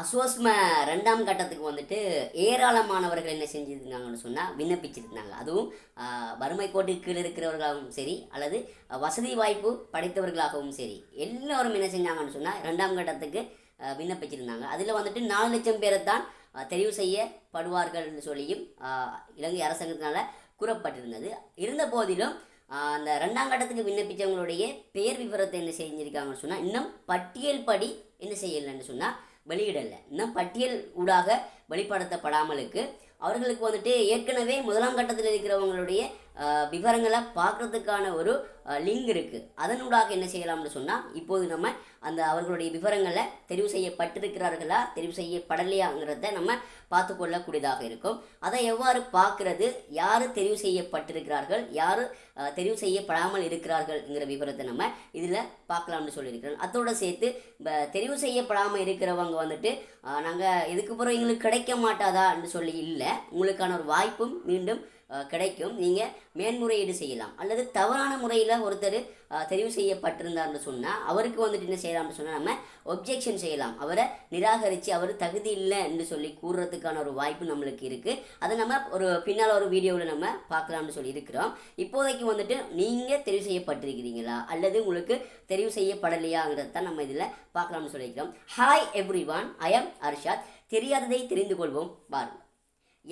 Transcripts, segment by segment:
அசோஸ்ம ரெண்டாம் கட்டத்துக்கு வந்துட்டு ஏராளமானவர்கள் என்ன செஞ்சுருந்தாங்கன்னு சொன்னால் விண்ணப்பிச்சிருந்தாங்க. அதுவும் வறுமை கோட்டுக்கு கீழே இருக்கிறவர்களாகவும் சரி அல்லது வசதி வாய்ப்பு படைத்தவர்களாகவும் சரி எல்லோரும் என்ன செஞ்சாங்கன்னு சொன்னால் ரெண்டாம் கட்டத்துக்கு விண்ணப்பிச்சிருந்தாங்க. அதில் வந்துட்டு நாலு லட்சம் பேரை தான் தெரிவு செய்யப்படுவார்கள்னு சொல்லியும் இலங்கை அரசாங்கத்தினால் கூறப்பட்டிருந்தது. இருந்த போதிலும் அந்த ரெண்டாம் கட்டத்துக்கு விண்ணப்பித்தவங்களுடைய பெயர் விவரத்தை என்ன செஞ்சுருக்காங்கன்னு சொன்னால் இன்னும் பட்டியல் படி என்ன செய்யலைன்னு சொன்னால் வெளியிடலை. இன்னும் பட்டியல் ஊடாக வெளிப்படுத்தப்படாமலுக்கு அவர்களுக்கு வந்துட்டு ஏற்கனவே முதலாம் கட்டத்தில் இருக்கிறவங்களுடைய விவரங்களை பார்க்குறதுக்கான ஒரு லிங்க் இருக்குது அதனூடாக என்ன செய்யலாம்னு சொன்னால் இப்போது நம்ம அந்த அவர்களுடைய விவரங்களை தெரிவு செய்யப்பட்டிருக்கிறார்களா தெரிவு செய்யப்படலையாங்கிறத நம்ம பார்த்து கொள்ளக்கூடியதாக இருக்கும். அதை எவ்வாறு பார்க்கறது யார் தெரிவு செய்யப்பட்டிருக்கிறார்கள் யார் தெரிவு செய்யப்படாமல் இருக்கிறார்கள்ங்கிற விவரத்தை நம்ம இதில் பார்க்கலாம்னு சொல்லியிருக்கிறோம். அதோட சேர்த்து இப்போ தெரிவு செய்யப்படாமல் இருக்கிறவங்க வந்துட்டு நாங்கள் இதுக்கு பிறகு எங்களுக்கு கிடைக்க மாட்டாதான்னு சொல்லி இல்லை. உங்களுக்கான ஒரு வாய்ப்பும் மீண்டும் கிடைக்கும். நீங்கள் மேன்முறையீடு செய்யலாம். அல்லது தவறான முறையில் ஒருத்தர் தெரிவு செய்யப்பட்டிருந்தார்னு சொன்னால் அவருக்கு வந்துட்டு என்ன செய்யலாம்னு சொன்னால் நம்ம ஒப்ஜெக்ஷன் செய்யலாம். அவரை நிராகரித்து அவர் தகுதி இல்லை என்று சொல்லி கூறுறதுக்கான ஒரு வாய்ப்பு நம்மளுக்கு இருக்குது அதை நம்ம ஒரு பின்னால் ஒரு வீடியோவில் நம்ம பார்க்கலாம்னு சொல்லி இருக்கிறோம். இப்போதைக்கு வந்துட்டு நீங்கள் தெரிவு செய்யப்பட்டிருக்கிறீங்களா? அல்லது உங்களுக்கு தெரிவு செய்யப்படலையாங்கிறத தான் நம்ம இதில் பார்க்கலாம்னு சொல்லியிருக்கிறோம். Hi everyone I am Arshad தெரியாததை தெரிந்து கொள்வோம். பாருங்கள்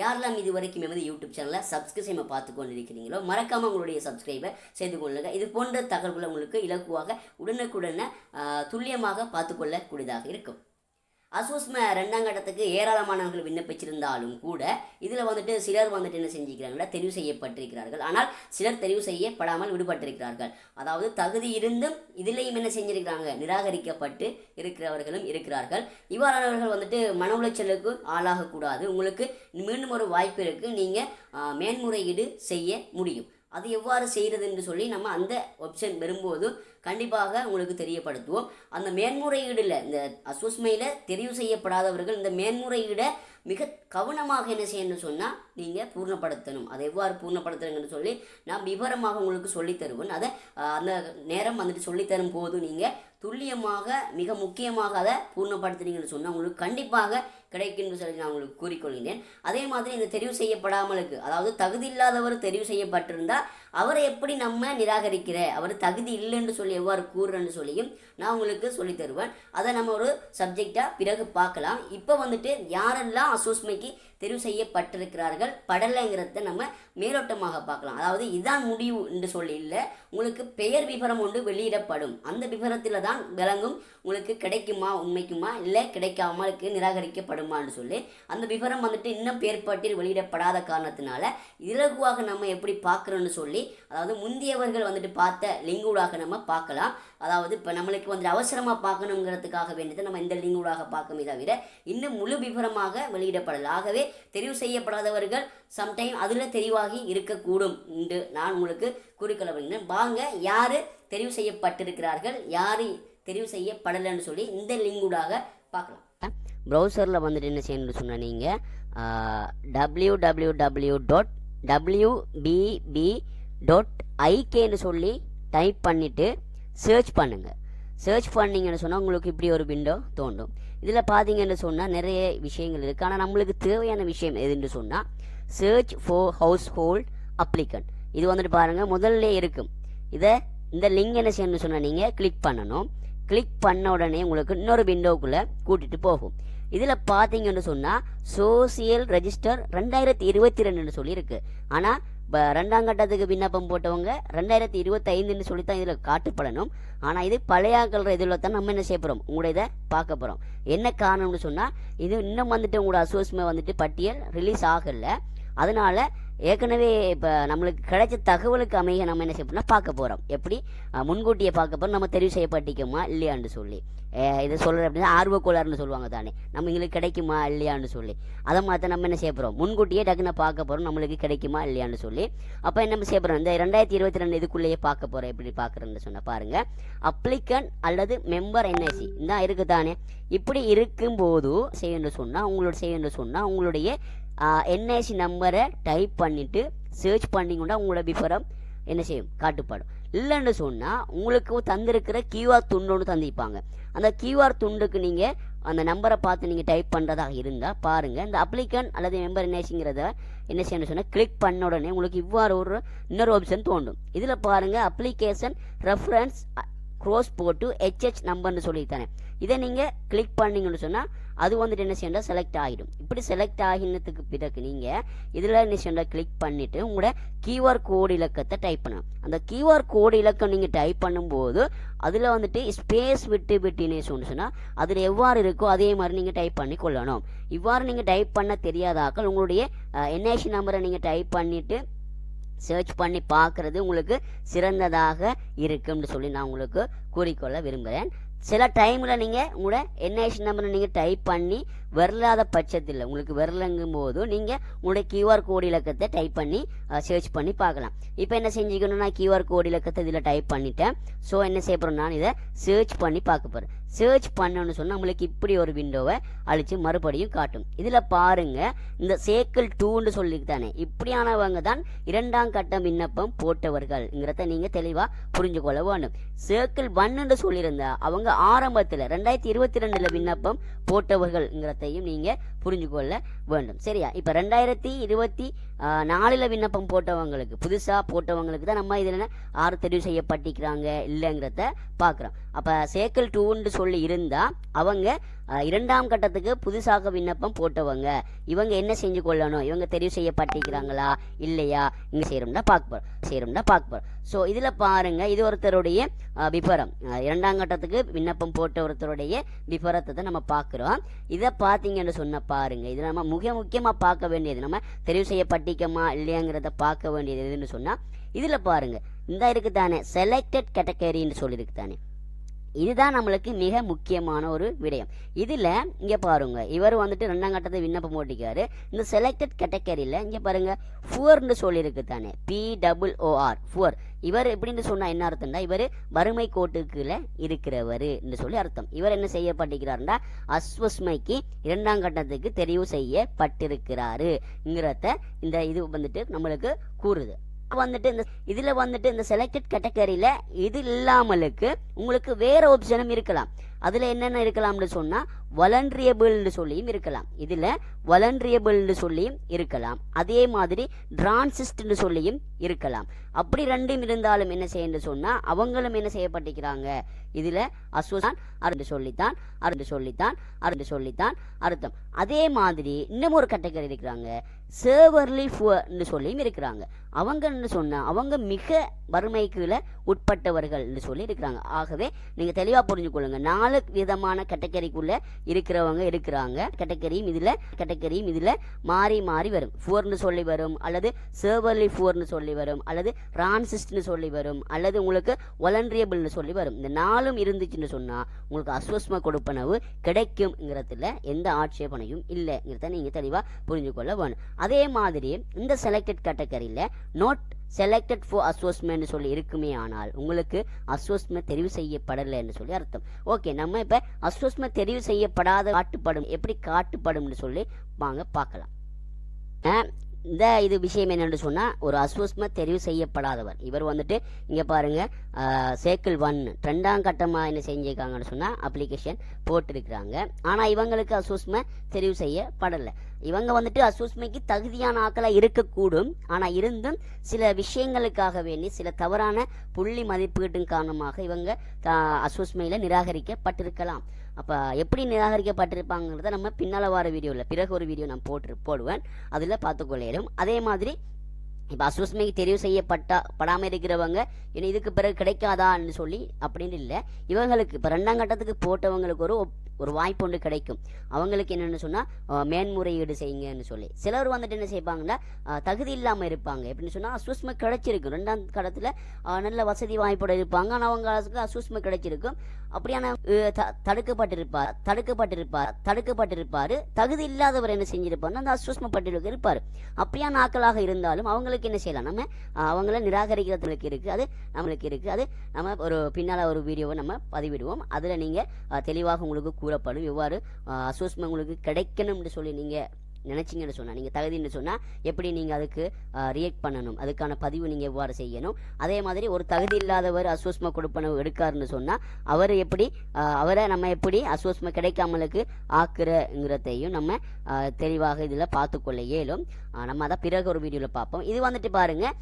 யாரெல்லாம் இது வரைக்கும் எமது யூடியூப் சேனலை சப்ஸ்கிரைப் செய்ய பார்த்து கொண்டு இருக்கிறீங்களோ மறக்காமல் உங்களுடைய சப்ஸ்கிரைபை செய்து கொள்ளுங்க. இது போன்ற தகவல்களை உங்களுக்கு இலக்குவாக உடனுக்குடனே துல்லியமாக பார்த்துக்கொள்ளக்கூடியதாக இருக்கும். அசோஸ்ம ரெண்டாம் கட்டத்துக்கு ஏராளமானவர்கள் விண்ணப்பிச்சிருந்தாலும் கூட இதில் வந்துட்டு சிலர் வந்துட்டு என்ன செஞ்சுக்கிறாங்கன்னா தெரிவு செய்யப்பட்டிருக்கிறார்கள். ஆனால் சிலர் தெரிவு செய்யப்படாமல் விடுபட்டிருக்கிறார்கள். அதாவது தகுதி இருந்தும் இதிலையும் என்ன செஞ்சிருக்கிறாங்க? நிராகரிக்கப்பட்டு இருக்கிறவர்களும் இருக்கிறார்கள். இவ்வாறானவர்கள் வந்துட்டு மன உளைச்சலுக்கு ஆளாகக்கூடாது. உங்களுக்கு மீண்டும் ஒரு வாய்ப்பு இருக்குது நீங்கள் மேன்முறையீடு செய்ய முடியும். அது எவ்வாறு செய்கிறது என்று சொல்லி நம்ம அந்த ஆப்ஷன் வரும்போது கண்டிப்பாக உங்களுக்கு தெரியப்படுத்துவோம். அந்த மேன்முறையீடில் இந்த அசுஸ்மையில் தெரிவு செய்யப்படாதவர்கள் இந்த மேன்முறையீடை மிக கவனமாக என்ன செய்யணும்னு சொன்னால் நீங்கள் பூர்ணப்படுத்தணும். அதை எவ்வாறு பூர்ணப்படுத்தணுங்கன்னு சொல்லி நான் விவரமாக உங்களுக்கு சொல்லித்தருவேன். அதை அந்த நேரம் வந்துட்டு சொல்லித்தரும் போது நீங்கள் துல்லியமாக மிக முக்கியமாக அதை பூர்ணப்படுத்துனீங்கன்னு சொன்னால் உங்களுக்கு கண்டிப்பாக கிடைக்கும்னு சொல்லி நான் உங்களுக்கு கூறிக்கொள்கிறேன் அதே மாதிரி இந்த தெரிவு செய்யப்படாமலுக்கு அதாவது தகுதி இல்லாதவர் தெரிவு செய்யப்பட்டிருந்தால் அவரை எப்படி நம்ம நிராகரிக்கிற அவர் தகுதி இல்லைன்னு சொல்லி எவ்வாறு கூறுறன்னு சொல்லியும் நான் உங்களுக்கு சொல்லி தருவேன். அதை நம்ம ஒரு சப்ஜெக்டாக பிறகு பார்க்கலாம். இப்போ வந்துட்டு யாரெல்லாம் அசோஸ்மைக்கு தெரிவு செய்யப்பட்டிருக்கிறார்கள். படலைங்கிறத நம்ம மேலோட்டமாக பார்க்கலாம். அதாவது இதுதான் முடிவு என்று சொல்லி இல்லை. உங்களுக்கு பெயர் விவரம் ஒன்று வெளியிடப்படும். அந்த விவரத்தில் தான் விளங்கும். உங்களுக்கு கிடைக்குமா உண்மைக்குமா இல்லை கிடைக்காமலுக்கு நிராகரிக்கப்படுமான்னு சொல்லி அந்த விவரம் வந்துட்டு இன்னும் பேர்பாட்டில் வெளியிடப்படாத காரணத்தினால இலகுவாக நம்ம எப்படி பார்க்குறோன்னு சொல்லி அதாவது முந்தியவர்கள் வந்துட்டு பார்த்த லிங்கூடாக நம்ம பார்க்கலாம். அதாவது இப்போ நம்மளுக்கு வந்துட்டு அவசரமாக பார்க்கணுங்கிறதுக்காக வேண்டியது நம்ம இந்த லிங்கூடாக பார்க்கமே தவிர இன்னும் முழு விவரமாக வெளியிடப்படலாம் ஆகவே தெரிவு செய்யப்படாதவர்கள் சம்டைம் அதில் தெரிவாகி இருக்கக்கூடும். என்று நான் உங்களுக்கு கூறிக்கொள்ள வருகிறேன் வாங்க யார் தெரிவு செய்யப்பட்டிருக்கிறார்கள்? யார் தெரிவு செய்யப்படலைன்னு சொல்லி இந்த லிங்கூடாக பார்க்கலாம். ப்ரௌசரில் வந்துட்டு என்ன செய்யணும்னு சொன்னால் நீங்கள் W W W dot WBB dot ஐகேன்னு சொல்லி டைப் பண்ணிவிட்டு சர்ச் பண்ணுங்கள் சர்ச் பண்ணிங்கன்னு சொன்னால் உங்களுக்கு இப்படி ஒரு விண்டோ தோண்டும் இதில் பார்த்தீங்கன்னு சொன்னால் நிறைய விஷயங்கள் இருக்குது ஆனால் நம்மளுக்கு தேவையான விஷயம் எதுன்னு சொன்னால் search for household application இது வந்துட்டு பாருங்கள் முதல்ல இருக்கும். இதை இந்த லிங்க் என்ன செய்யணும்னு சொன்னால் நீங்கள் கிளிக் பண்ணணும். கிளிக் பண்ண உடனே உங்களுக்கு இன்னொரு விண்டோக்குள்ளே கூட்டிகிட்டு போகும். இதில் பார்த்தீங்கன்னு சொன்னால் சோசியல் ரெஜிஸ்டர் ரெண்டாயிரத்தி இருபத்தி ரெண்டுன்னு சொல்லியிருக்கு. ஆனால் இப்போ ரெண்டாம் கட்டத்துக்கு விண்ணப்பம் போட்டவங்க ரெண்டாயிரத்தி இருபத்தைந்துன்னு சொல்லி தான் இதில் காட்டுப்படணும். ஆனால் இது பழையாக்கள் இதில் தான் நம்ம என்ன செய்ய போகிறோம் உங்களோட இதை பார்க்க போகிறோம் என்ன காரணம்னு சொன்னால் இது இன்னும் வந்துட்டு உங்களோட அசோஸ்மே வந்துட்டு பட்டியல் ரிலீஸ் ஆகலை. அதனால ஏற்கனவே இப்போ நம்மளுக்கு கிடைச்ச தகவலுக்கு அமைய நம்ம என்ன செய்யப்போம்னா பார்க்க போகிறோம் எப்படி? முன்கூட்டியை முன்கூட்டியே பார்க்க போகிறோம் நம்ம தெரிவு செய்யப்பட்டிக்குமா இல்லையான்னு சொல்லி. இதை சொல்கிற அப்படின்னா ஆர்வக்கோளாறுன்னு சொல்லுவாங்க தானே. நம்ம எங்களுக்கு கிடைக்குமா? இல்லையான்னு சொல்லி. அதை மாற்ற நம்ம என்ன செய்ய போகிறோம் முன்கூட்டியே டக்குன்னு பார்க்க போகிறோம் நம்மளுக்கு கிடைக்குமா? இல்லையான்னு சொல்லி. அப்போ என்ன செய்ய போகிறோம் இந்த ரெண்டாயிரத்தி இருபத்தி ரெண்டு இதுக்குள்ளேயே பார்க்க போகிறோம் எப்படி பார்க்குறேன்னு சொன்னால் பாருங்கள் அப்ளிகன் அல்லது மெம்பர் என்ஐசி தான் இருக்குது தானே இப்படி இருக்கும்போது செய்யணும்னு சொன்னால் உங்களோட செய்யணும்னு சொன்னால் உங்களுடைய என்ஐசி நம்பரை டைப் பண்ணிவிட்டு சர்ச் பண்ணிங்கன்னா உங்களோட விவரம் என்ன செய்யும்? காட்டுப்படும். இல்லைன்னு சொன்னால் உங்களுக்கு தந்திருக்கிற கியூஆர் துண்டு ஒன்று தந்திருப்பாங்க. அந்த கியூஆர் துண்டுக்கு நீங்கள் அந்த நம்பரை பார்த்து நீங்கள் டைப் பண்ணுறதாக இருந்தால் பாருங்கள் இந்த அப்ளிகன் அல்லது மெம்பர் என்னச்சுங்கிறத என்ன செய்யணும் சொன்னால் கிளிக் பண்ண உடனே உங்களுக்கு இவ்வாறு ஒரு இன்னொரு ஆப்ஷன் தோண்டும் இதில் பாருங்கள் அப்ளிகேஷன் ரெஃபரன்ஸ் க்ரோஸ் போட்டு ஹெச்ஹெச் நம்பர்னு சொல்லித்தானே இதை நீங்கள் கிளிக் பண்ணீங்கன்னு சொன்னால் அது வந்துட்டு என்ன செய்யணும் செலக்ட் ஆகிடும். இப்படி செலக்ட் ஆகினதுக்கு பிறகு நீங்கள் இதில் என்ன செய்யணும் கிளிக் பண்ணிவிட்டு உங்களோட கியூஆர் கோடு இலக்கத்தை டைப் பண்ணணும். அந்த கியூஆர் கோடு இலக்கம் நீங்கள் டைப் பண்ணும்போது அதில் வந்துட்டு ஸ்பேஸ் விட்டு விட்டுன்னு சொன்னால் அதில் எவ்வாறு இருக்கோ அதே மாதிரி நீங்கள் டைப் பண்ணி கொள்ளணும். இவ்வாறு நீங்கள் டைப் பண்ண தெரியாதாக்கள் உங்களுடைய என்ஐசி நம்பரை நீங்கள் டைப் பண்ணிவிட்டு சர்ச் பண்ணி பார்க்குறது உங்களுக்கு சிறந்ததாக இருக்கும்னு சொல்லி நான் உங்களுக்கு கூறிக்கொள்ள விரும்புகிறேன் சில டைமில் நீங்கள் உங்களோட என்ஐசி நம்பரை நீங்கள் டைப் பண்ணி வரலாத பட்சத்தில் உங்களுக்கு வரலங்கும் போது நீங்கள் உங்களுடைய கியூஆர் கோடு இலக்கத்தை டைப் பண்ணி சர்ச் பண்ணி பார்க்கலாம். இப்போ என்ன செஞ்சுக்கணும்? நான் கியூஆர் கோடு இலக்கத்தை இதில் டைப் பண்ணிட்டேன். ஸோ என்ன செய்ய போகிறோம் நான் இதை சர்ச் பண்ணி பார்க்க போகிறேன் சர்ச் பண்ணணும்னு சொன்னால் நம்மளுக்கு இப்படி ஒரு விண்டோவை அழித்து மறுபடியும் காட்டும். இதில் பாருங்கள் இந்த சேக்கல் டூன்னு சொல்லித்தானே இப்படியானவங்க தான் இரண்டாம் கட்ட விண்ணப்பம் போட்டவர்கள்ங்கிறத நீங்கள் தெளிவாக புரிஞ்சு கொள்ள வேண்டும் சேக்கிள் ஒன்னுன்னு சொல்லியிருந்தா அவங்க ஆரம்பத்தில் ரெண்டாயிரத்தி இருபத்தி ரெண்டில் விண்ணப்பம் போட்டவர்கள்ங்கிறத போட்டவர்கள்ங்கிறதையும் நீங்கள் புரிஞ்சு கொள்ள வேண்டும். சரியா? இப்போ ரெண்டாயிரத்தி இருபத்தி நாளில் விண்ணப்பம் போட்டவங்களுக்கு புதுசாக போட்டவங்களுக்கு தான் நம்ம இதில் ஆறு தெரிவு செய்யப்பட்டிருக்கிறாங்க இல்லைங்கிறத பார்க்குறோம் அப்போ சேக்கல் டூன்னு சொல்லி இருந்தால் அவங்க இரண்டாம் கட்டத்துக்கு புதுசாக விண்ணப்பம் போட்டவங்க இவங்க என்ன செஞ்சு கொள்ளணும்? இவங்க தெரிவு செய்யப்பட்டிருக்கிறாங்களா? இல்லையா? இங்கே செய்கிறோம்னா பார்க்க போகிறோம் செய்கிறோம்னா பார்க்க போகிறோம் ஸோ இதில் பாருங்கள் இது ஒருத்தருடைய விபரம். இரண்டாம் கட்டத்துக்கு விண்ணப்பம் போட்ட ஒருத்தருடைய விபரத்தை தான் நம்ம பார்க்குறோம் இதை பார்த்தீங்கன்னு சொன்ன பாருங்க இது நம்ம மிக முக்கியமாக பார்க்க வேண்டியது. நம்ம தெரிவு அதிகமா இல்லையாங்கிறத பார்க்க வேண்டியது எதுன்னு சொன்னால் இதில் பாருங்க. இந்த இருக்கு தானே செலக்டட் கேட்டகரின்னு சொல்லியிருக்கு தானே இதுதான் நம்மளுக்கு மிக முக்கியமான ஒரு விடயம். இதில் இங்கே பாருங்க. இவர் வந்துட்டு ரெண்டாம் கட்டத்தை விண்ணப்பம் போட்டிக்காரு இந்த செலக்டட் கேட்டகரியில் இங்கே பாருங்க ஃபுவர்னு சொல்லியிருக்கு தானே பி டபுள் ஓஆர் ஃபுவர் இவர் எப்படின்னு சொன்னால் என்ன அர்த்தம்னா இவர் வறுமை கோட்டுக்குள்ள இருக்கிறவர் என்று சொல்லி அர்த்தம். இவர் என்ன செய்யப்பட்டிருக்கிறார்னா அஸ்வஸ்மைக்கு இரண்டாம் கட்டத்துக்கு தெரிவு செய்யப்பட்டிருக்கிறாருங்கிறத இந்த இது வந்துட்டு நம்மளுக்கு கூறுது. வந்துட்டு இந்த இதில் வந்துட்டு இந்த செலக்டட் கேட்டகரியில் இது இல்லாமலுக்கு உங்களுக்கு வேற ஆப்ஷனும் இருக்கலாம். அதில் என்னென்ன இருக்கலாம்னு சொன்னால் வலன்ரியபிள்னு சொல்லியும் இருக்கலாம். இதில் வலன்ரியபிள்னு சொல்லியும் இருக்கலாம். அதே மாதிரி டிரான்சிஸ்ட்னு சொல்லியும் இருக்கலாம். அப்படி ரெண்டும் இருந்தாலும் என்ன செய்யணும்னு சொன்னால் அவங்களும் என்ன செய்யப்பட்டிருக்கிறாங்க? இதில் அஸ்வசான் அருந்து சொல்லித்தான் அருந்து சொல்லித்தான் அருந்து சொல்லித்தான் அர்த்தம். அதே மாதிரி இன்னும் ஒரு கேட்டகரி இருக்கிறாங்க. சேவர்லி ஃபுவர்னு சொல்லியும் இருக்கிறாங்க. அவங்கன்னு சொன்னால் அவங்க மிக வறுமைக்குள்ள உட்பட்டவர்கள்னு சொல்லி இருக்கிறாங்க. ஆகவே நீங்கள் தெளிவாக புரிஞ்சுக்கொள்ளுங்க. நாலு விதமான கேட்டகரிக்குள்ள இருக்கிறவங்க இருக்கிறாங்க. கேட்டகரியும் இதில் கேட்டகரியும் இதில் மாறி மாறி வரும். ஃபோர்னு சொல்லி வரும் அல்லது சேவர்லி ஃபோர்னு சொல்லி வரும் அல்லது ரான்சிஸ்ட்னு சொல்லி வரும் அல்லது உங்களுக்கு ஒலன்ரியபிள்னு சொல்லி வரும். இந்த நாலும் இருந்துச்சுன்னு சொன்னால் உங்களுக்கு அஸ்வஸ்ம கொடுப்பனவு கிடைக்கும்ங்கிறதுல எந்த ஆட்சேபனையும் இல்லைங்கிறத நீங்கள் தெளிவாக புரிஞ்சுக்கொள்ள வேணும். அதே மாதிரி இந்த செலக்டட் கேட்டகரியில் நோட் செலக்டட் ஃபார் அசோஸ்மெண்ட் சொல்லி இருக்குமே ஆனால் உங்களுக்கு அசோஸ்மெண்ட் தெரிவு செய்யப்படலைன்னு சொல்லி அர்த்தம். ஓகே நம்ம இப்போ அசோஸ்மெண்ட் தெரிவு செய்யப்படாத காட்டுப்படும் எப்படி காட்டுப்படும்னு சொல்லி வாங்க பார்க்கலாம். இந்த இது விஷயம் என்னென்னு சொன்னால் ஒரு அஸ்வஸ்ம தெரிவு செய்யப்படாதவர். இவர் வந்துட்டு இங்கே பாருங்கள் சேக்கிள் ஒன் ரெண்டாம் கட்டமாக என்ன செஞ்சுருக்காங்கன்னு சொன்னால் அப்ளிகேஷன் போட்டிருக்கிறாங்க. ஆனால் இவங்களுக்கு அஸ்வஸ்ம தெரிவு செய்யப்படலை. இவங்க வந்துட்டு அசூஸ்மைக்கு தகுதியான ஆக்களாக இருக்கக்கூடும். ஆனால் இருந்தும் சில விஷயங்களுக்காக வேண்டி சில தவறான புள்ளி மதிப்பீட்டின் காரணமாக இவங்க அசூஸ்மையில் நிராகரிக்கப்பட்டிருக்கலாம். அப்போ எப்படி நிராகரிக்கப்பட்டிருப்பாங்கிறத நம்ம பின்னால் வர வீடியோவில் பிறகு ஒரு வீடியோ நான் போட்டு போடுவேன். அதில் பார்த்துக்கொள்ளையிலும் அதே மாதிரி இப்போ அசுஸ்மைக்கு தெரிவு செய்யப்பட்டா படாமல் இருக்கிறவங்க இனி இதுக்கு பிறகு கிடைக்காதான்னு சொல்லி அப்படின்னு இல்லை. இவங்களுக்கு இப்போ ரெண்டாம் கட்டத்துக்கு போட்டவங்களுக்கு ஒரு ஒரு வாய்ப்பு ஒன்று கிடைக்கும். அவங்களுக்கு என்னென்னு சொன்னால் மேன்முறையீடு செய்யுங்கன்னு சொல்லி. சிலர் வந்துட்டு என்ன செய்வாங்கன்னா தகுதி இல்லாமல் இருப்பாங்க. எப்படின்னு சொன்னால் அசுஸ்மை கிடைச்சிருக்கும். ரெண்டாம் கடத்தில் நல்ல வசதி வாய்ப்போடு இருப்பாங்க. ஆனால் அவங்க அசுஸ்மை கிடைச்சிருக்கும். அப்படியான தடுக்கப்பட்டிருப்பார் தடுக்கப்பட்டிருப்பார் தடுக்கப்பட்டிருப்பார். தகுதி இல்லாதவர் என்ன செஞ்சிருப்பார் அந்த அசுஸ்ம பட்டியலுக்கு இருப்பார். அப்படியான ஆக்களாக இருந்தாலும் அவங்களுக்கு என்ன செய்யலாம்? நம்ம அவங்கள நிராகரிக்கிறதுக்கு இருக்குது அது நம்மளுக்கு இருக்குது அது நம்ம ஒரு பின்னால் ஒரு வீடியோவை நம்ம பதிவிடுவோம். அதில் நீங்கள் தெளிவாக உங்களுக்கு கூறப்படும். எவ்வாறு அசோஸ்மெண்ட் உங்களுக்கு கிடைக்கணும்னு சொல்லி நீங்கள் நினச்சிங்கன்னு சொன்னால் நீங்கள் தகுதின்னு சொன்னால் எப்படி நீங்கள் அதுக்கு ரியாக்ட் பண்ணணும்? அதுக்கான பதிவு நீங்கள் எவ்வாறு செய்யணும்? அதே மாதிரி ஒரு தகுதி இல்லாதவர் அஸ்வஸ்ம கொடுப்பனவு எடுக்காருன்னு சொன்னால் அவர் எப்படி அவரை நம்ம எப்படி அஸ்வஸ்ம கிடைக்காமலுக்கு ஆக்குறங்கிறதையும் நம்ம தெளிவாக இதில் பார்த்துக்கொள்ள இயலும். நம்ம அதை பிறகு ஒரு வீடியோவில் பார்ப்போம். இது வந்துட்டு பாருங்கள்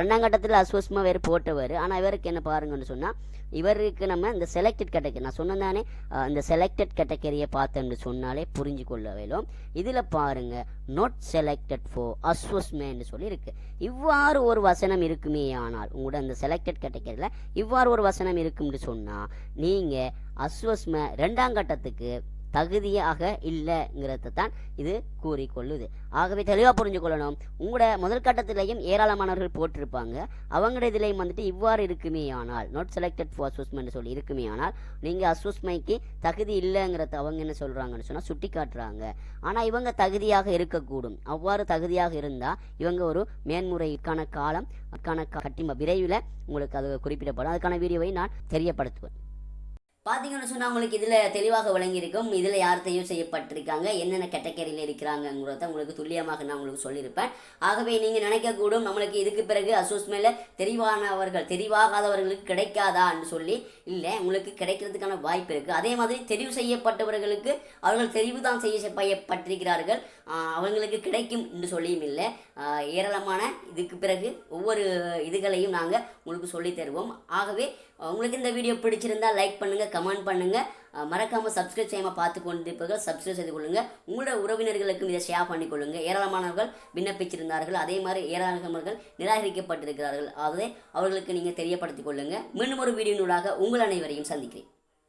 ரெண்டாம் கட்டத்தில் அஸ்வஸ்ம வேறு போட்டவர். ஆனால் இவருக்கு என்ன பாருங்கன்னு சொன்னால் இவருக்கு நம்ம இந்த செலக்டட் கேட்டகரி நான் சொன்னதானே இந்த செலக்டட் கேட்டகரியை பார்த்தோம்னு சொன்னாலே புரிஞ்சு கொள்ள வேணும் இதில் பாருங்க. நாட் செலக்டட் ஃபார் அஸ்வஸ்மேன்னு சொல்லியிருக்கு இவ்வாறு ஒரு வசனம் இருக்குமே ஆனால் உங்களோட அந்த செலக்டட் கேட்டகரியில் இவ்வாறு ஒரு வசனம் இருக்கும்னு சொன்னால் நீங்கள் அஸ்வஸ்ம ரெண்டாம் கட்டத்துக்கு தகுதியாக இல்லைங்கிறத தான் இது கூறிக்கொள்ளுது. ஆகவே தெளிவாக புரிஞ்சு கொள்ளணும் உங்களோட முதல் கட்டத்திலையும் ஏராளமானவர்கள் போட்டிருப்பாங்க. அவங்களோட இதுலேயும் வந்துட்டு இவ்வாறு இருக்குமே ஆனால் நாட் செலக்டட் ஃபார் அசூஸ்மெண்ட் சொல்லி இருக்குமே ஆனால் நீங்கள் அசூஸ்மைக்கு தகுதி இல்லைங்கிறத அவங்க என்ன சொல்கிறாங்கன்னு சொன்னால் சுட்டி காட்டுறாங்க ஆனால் இவங்க தகுதியாக இருக்கக்கூடும். அவ்வாறு தகுதியாக இருந்தால் இவங்க ஒரு மேன்முறைக்கான காலம் அதுக்கான கட்டிம விரைவில் உங்களுக்கு அது குறிப்பிடப்படும். அதுக்கான வீடியோவை நான் தெரியப்படுத்துவேன். பார்த்தீங்கன்னு சொன்னால் உங்களுக்கு இதில் தெளிவாக விளங்கியிருக்கும். இதில் யார் தெரிவு செய்யப்பட்டிருக்காங்க? என்னென்ன கேட்டகரியில் இருக்கிறாங்கங்கிறத உங்களுக்கு துல்லியமாக நான் உங்களுக்கு சொல்லியிருப்பேன். ஆகவே நீங்கள் நினைக்கக்கூடும் நம்மளுக்கு இதுக்கு பிறகு அசோஸ்மேல தெரிவானவர்கள் தெரிவாகாதவர்களுக்கு கிடைக்காதான்னு சொல்லி இல்லை உங்களுக்கு கிடைக்கிறதுக்கான வாய்ப்பு இருக்குது அதே மாதிரி தெரிவு செய்யப்பட்டவர்களுக்கு அவர்கள் தெரிவு தான் செய்ய செய்யப்பட்டிருக்கிறார்கள் அவங்களுக்கு கிடைக்கும் என்று சொல்லியும் இல்லை. ஏராளமான இதுக்கு பிறகு ஒவ்வொரு இதுகளையும் நாங்கள் உங்களுக்கு சொல்லி தருவோம் ஆகவே உங்களுக்கு இந்த வீடியோ பிடிச்சிருந்தா லைக் பண்ணுங்கள் கமெண்ட் பண்ணுங்கள் மறக்காமல் சப்ஸ்கிரைப் செய்யாமல் பார்த்து கொண்டிருப்பவர்கள் சப்ஸ்கிரைப் செய்து கொள்ளுங்கள் உங்களோட உறவினர்களுக்கும் இதை ஷேர் பண்ணிக்கொள்ளுங்கள் ஏராளமானவர்கள் விண்ணப்பிச்சிருந்தார்கள். அதே மாதிரி ஏராளமானவர்கள் நிராகரிக்கப்பட்டிருக்கிறார்கள். ஆகவே அவர்களுக்கு நீங்கள் தெரியப்படுத்திக் கொள்ளுங்கள் மீண்டும் ஒரு வீடியோனூடாக உங்கள் அனைவரையும் சந்திக்கிறேன்.